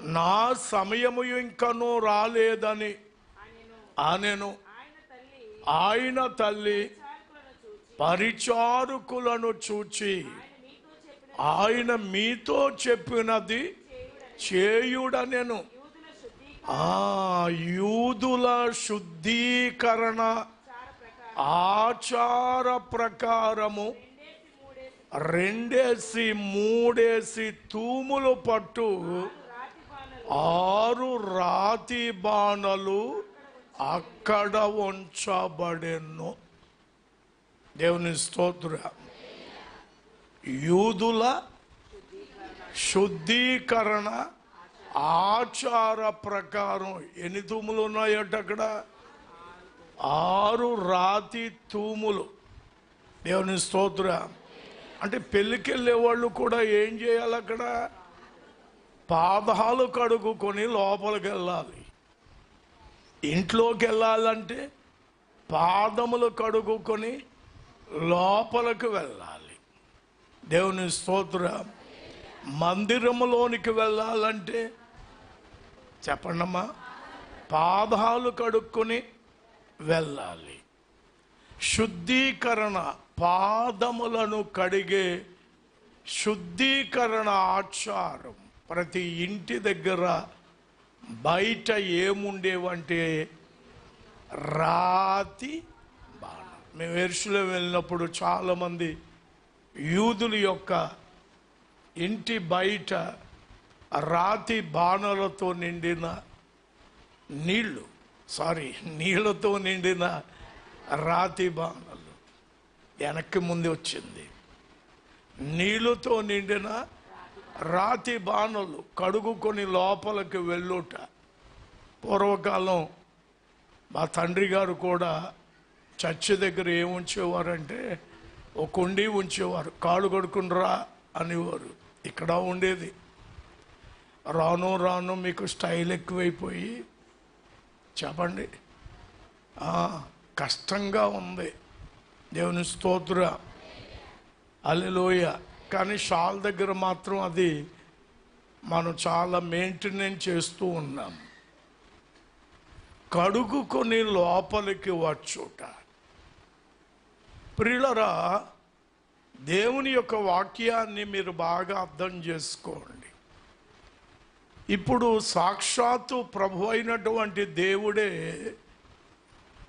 నా సమయము ఇంకను రాలేదని అనెను. ఆయన తల్లి ఆయన చూచి పరిచారుకులను చూచి ఆయన మీతో చెప్పినది చేయుడనెను. ఆ యూదుల శుద్ధీకరణ ఆచార ప్రకారము రెండేసి మూడేసి తూములు పట్టు. ఆరు రాతి బాణలు అక్కడ ఉంచబడెను. దేవుని స్తోత్ర. యూదుల శుద్ధీకరణ ఆచార ప్రకారం ఎన్ని తూములు ఉన్నాయట అక్కడ? ఆరు రాతి తూములు. దేవుని స్తోత్రం. అంటే పెళ్ళికెళ్ళే వాళ్ళు కూడా ఏం చేయాలి అక్కడ? పాదాలు కడుగుకొని లోపలికి వెళ్ళాలి ఇంట్లోకి వెళ్ళాలంటే పాదములు కడుగుకొని లోపలికి వెళ్ళాలి. దేవుని స్తోత్ర. మందిరములోనికి వెళ్ళాలంటే చెప్పండమ్మా పాదాలు కడుక్కొని వెళ్ళాలి. శుద్ధీకరణ. పాదములను కడిగే శుద్ధీకరణ ఆచారం. ప్రతి ఇంటి దగ్గర బయట ఏముండేవంటే రాతి బాణం. మేము ఎరుసలో వెళ్ళినప్పుడు చాలామంది యూదుల యొక్క ఇంటి బయట రాతి బాణలతో నిండిన నీళ్ళు సారీ నీళ్ళతో నిండిన రాతి బాణలు. వెనక్కి ముందు వచ్చింది. నీళ్ళతో నిండిన రాతి బాణలు కడుగుకొని లోపలికి వెళ్ళుట. పూర్వకాలం మా తండ్రి గారు కూడా చర్చి దగ్గర ఏం ఉంచేవారంటే ఒక కుండి ఉంచేవారు కాళ్ళు కడుక్కునిరా అనేవారు. ఇక్కడ ఉండేది. రాను రాను మీకు స్టైల్ ఎక్కువైపోయి చెప్పండి. కష్టంగా ఉంది. దేవుని స్తోత్ర. అల్లెలోయ కానీ షాల్ దగ్గర మాత్రం అది మనం చాలా మెయింటెనెన్స్ చేస్తూ ఉన్నాం. కడుగుకొని లోపలికి వచ్చుట. ప్రియులరా దేవుని యొక్క వాక్యాన్ని మీరు బాగా అర్థం చేసుకోండి. ఇప్పుడు సాక్షాత్తు ప్రభు అయినటువంటి దేవుడే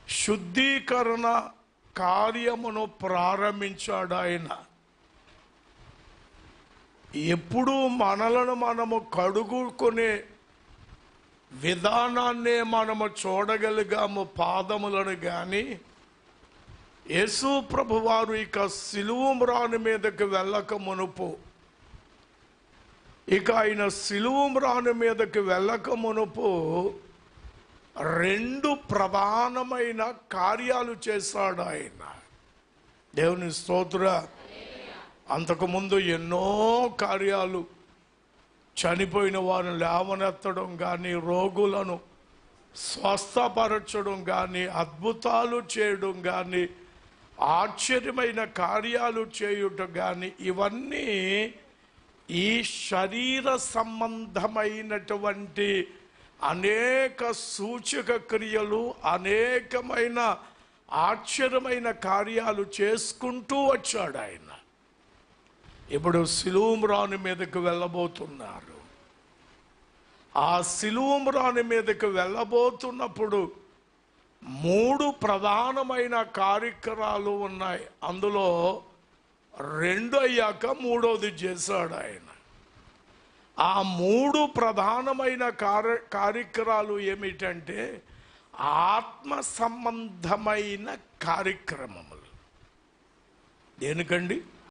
శుద్ధీకరణ కార్యమును ప్రారంభించాడు ఆయన. ఎప్పుడు మనలను మనము కడుగుకునే విధానాన్నే మనము చూడగలిగాము పాదములను కానీ యేసు ప్రభు వారు ఇక సిలువు మ్రాను మీదకు వెళ్ళక మునుపు ఇక ఆయన సిలువు మ్రాను మీదకు వెళ్ళక మునుపు రెండు ప్రధానమైన కార్యాలు చేశాడు ఆయన. దేవుని స్తోత్ర. అంతకుముందు ఎన్నో కార్యాలు. చనిపోయిన వారిని లేవనెత్తడం కానీ రోగులను స్వస్థపరచడం కానీ అద్భుతాలు చేయడం కానీ ఆశ్చర్యమైన కార్యాలు చేయుట కానీ ఇవన్నీ ఈ శరీర సంబంధమైనటువంటి అనేక సూచక క్రియలు అనేకమైన ఆశ్చర్యమైన కార్యాలు చేసుకుంటూ వచ్చాడు ఆయన. ఇప్పుడు సిలువుమ్రాను మీదకు వెళ్ళబోతున్నారు. ఆ సిలువుమ్రాను మీదకు వెళ్ళబోతున్నప్పుడు మూడు ప్రధానమైన కార్యక్రమాలు ఉన్నాయి. అందులో రెండు అయ్యాక మూడోది చేశాడు ఆయన. ఆ మూడు ప్రధానమైన కార్య కార్యక్రమాలు ఏమిటంటే ఆత్మ సంబంధమైన కార్యక్రమములు. దేనికండి?